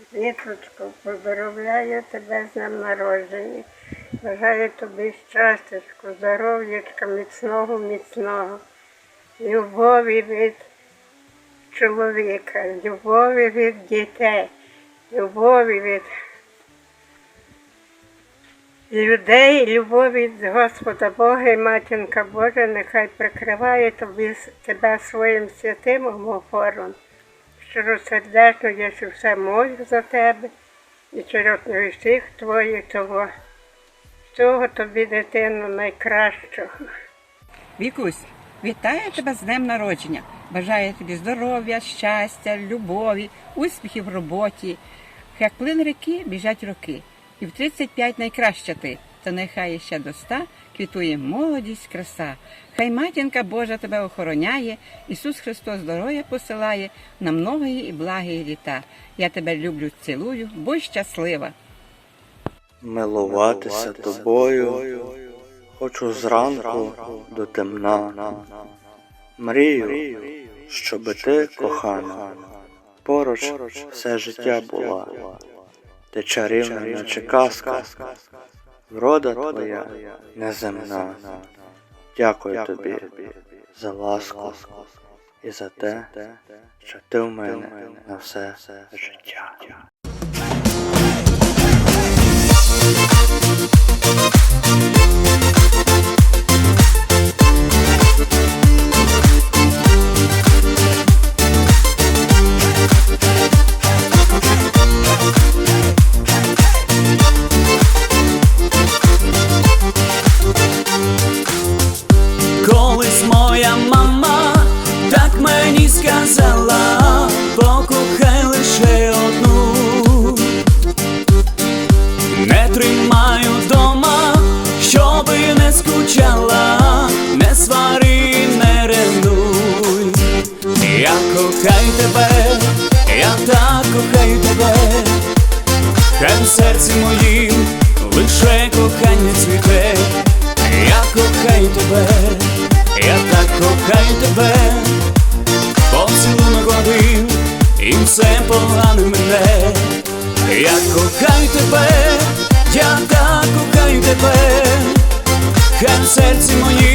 Віточко, поздравляю тебе з днем народження. Бажаю тобі щастячку, здоров'ячка, міцного, міцного, любові від чоловіка, любові від дітей, любові від людей, любові від Господа Бога і Матінка Божа, нехай прикриває тобі, тебе своїм святим омофором. Щиросердечно я ще все молю за тебе і через всіх твоїх того. Всього тобі, дитино, найкращого. Вікусь, вітаю тебе з днем народження. Бажаю тобі здоров'я, щастя, любові, успіхів в роботі. Як плин ріки біжать роки. І в 35 найкраща ти, то нехай ще до ста квітує молодість, краса. Хай матінка Божа тебе охороняє, Ісус Христос здоров'я посилає на многої і благі літа. Я тебе люблю, цілую, будь щаслива. Милуватися тобою, хочу зранку до темна. Мрію, щоби ти, кохана, поруч все життя була. Ти чарівна, наче казка, врода твоя неземна. Дякую тобі за ласку і за те, що ти в мене на все життя. Колись моїм лише кохання цвіте. Я кохаю тебе, я так кохаю тебе, поцілунок один, і все погане мене. Я кохаю тебе, я так кохаю тебе, хай в серці моїм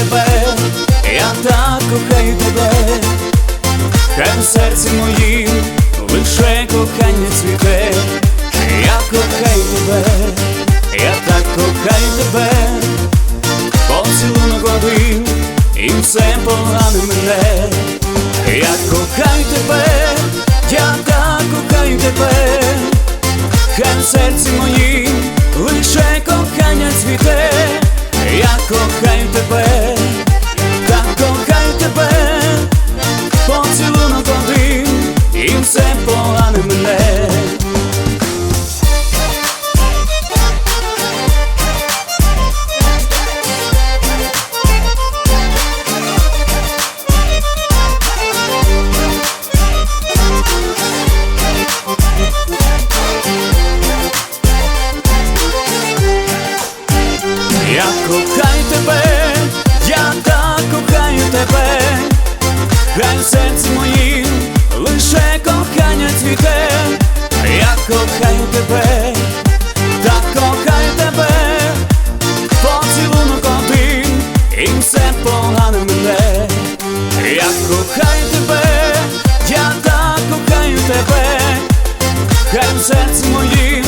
тебе, я так кохаю тебе, хай в серці моїм лише кохання цвіте. Я кохаю тебе, я так кохаю тебе, поцілунок один, і все погано мене. Я кохаю тебе, я так кохаю тебе, хай в серці моїм і все погано мене. Я кохаю тебе, я так кохаю тебе, хай в все мене. Я кохаю тебе, я так кохаю тебе, хай в серці моїм